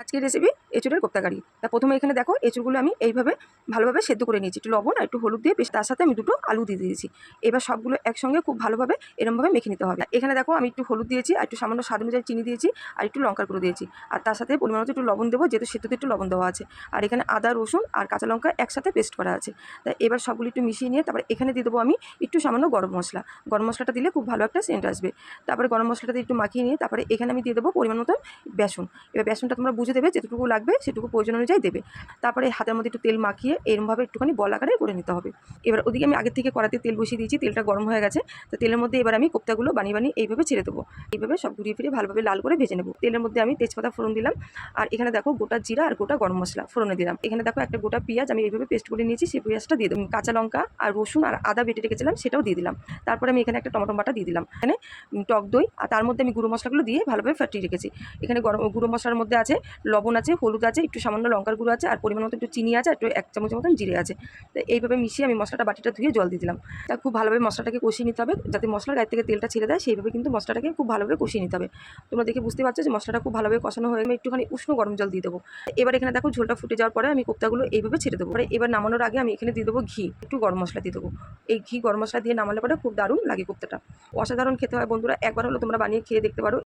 আজকের রেসিপি এঁচুড়ের কোপ্তাকারি তা প্রথমে এখানে দেখো, এঁচুড়গুলো আমি এইভাবে ভালোভাবে সেদ্ধ করে নিয়েছি। একটু লবণ আর একটু হলুদ দিয়ে বেশ, তার সাথে আমি দুটো আলু দিয়ে দিয়েছি। এবার সবগুলো একসঙ্গে খুব ভালোভাবে, এরমভাবে মেখে নিতে হবে। এখানে দেখো, আমি একটু হলুদ দিয়েছি আর একটু সামান্য স্বাদ অনুযায়ী চিনি দিয়েছি আর একটু লঙ্কার গুঁড়ো দিয়েছি। আর তার সাথে পরিমাণ মতো একটু লবণ দেবো, যেহেতু সেদ্ধতে একটু লবণ দেওয়া আছে। আর এখানে আদা, রসুন আর কাঁচা লঙ্কা একসাথে পেস্ট করা আছে। তা এবার সবগুলো একটু মিশিয়ে নিয়ে তারপর এখানে দিয়ে দেবো আমি একটু সামান্য গরম মশলা। গরম মশলাটা দিলে খুব ভালো একটা সেন্ট আসবে। তারপরে গরম মশলাটা দিয়ে একটু মাখিয়ে নিয়ে তারপরে এখানে আমি দিয়ে দেবো পরিমাণ মতো বেসন। এবার বেসনটা তোমরা বুঝে দেবে যেটুকু লাগবে সেটুকু প্রয়োজন অনুযায়ী দেবে। তারপরে হাতের মধ্যে একটু তেল মাখিয়ে এরমভাবে একটুখানি বল আকারে করে নিতে হবে। এবার ওদিকে আমি আগের থেকে কড়াতে তেল বসিয়ে দিয়েছি, তেলটা গরম হয়ে গেছে। তো তেলের মধ্যে এবার আমি কোপ্তাগুলো বানিয়ে বানিয়ে এইভাবে ছেড়ে দেবো। এইভাবে সব ঘুরিয়ে ফিরিয়ে ভালোভাবে লাল করে ভেজে নেব। তেলের মধ্যে আমি তেজপাতা ফোড়ন দিলাম। আর এখানে দেখো গোটা জিরা আর গোটা গরম মশলা ফোড়নে দিলাম। এখানে দেখো একটা গোটা পেঁয়াজ আমি এইভাবে পেস্ট করে নিয়েছি, সেই পেঁয়াজটা দিয়ে দেবো। কাঁচা লঙ্কা আর রসুন আর আদা বেটে রেখেছিলাম, সেটাও দিয়ে দিলাম। তারপরে আমি এখানে একটা টমেটো বাটা দিয়ে দিলাম। এখানে টক দই আর তার মধ্যে আমি গুঁড়ো মশলাগুলো দিয়ে ভালোভাবে ফাটিয়ে রেখেছি। এখানে গরম, গুঁড়ো মশলার মধ্যে আছে লবণ আছে, হলুদ আছে, একটু সামান্য লঙ্কার গুঁড়ো আছে, আর পরিমাণ মতো একটু চিনি আছে একটু এক চামচের মতন জিরে আছে। তো এইভাবে মিশিয়ে আমি মশলাটা বাটিটা ধুয়ে জল দিয়ে দিলাম। তা খুব ভালোভাবে মশলাটাকে কষিয়ে নিতে হবে, যাতে মশলার গায়ে থেকে তেলটা ছেড়ে দেয়, সেইভাবে কিন্তু মশলাটাকে খুব ভালোভাবে কষিয়ে নিতে হবে। তোমরা দেখে বুঝতে পারছ যে মশলাটা খুব ভালোভাবে কষানো হয়ে আমি একটুখানি উষ্ণ গরম জল দিয়ে দেবো। এবার এখানে দেখো ঝোলটা ফুটে যাওয়ার পরে আমি কোপ্তাগুলো এইভাবে ছেড়ে দেবো। এবার নামানোর আগে আমি এখানে দিয়ে দেবো ঘি, একটু গরম মশলা দিয়ে দেবো। এই ঘি গরম মশলা দিয়ে নামালে পরে খুব দারুণ লাগে কোপ্তাটা। অসাধারণ খেতে হয় বন্ধুরা, একবার হলো তোমরা বানিয়ে খেয়ে দেখতে পারো।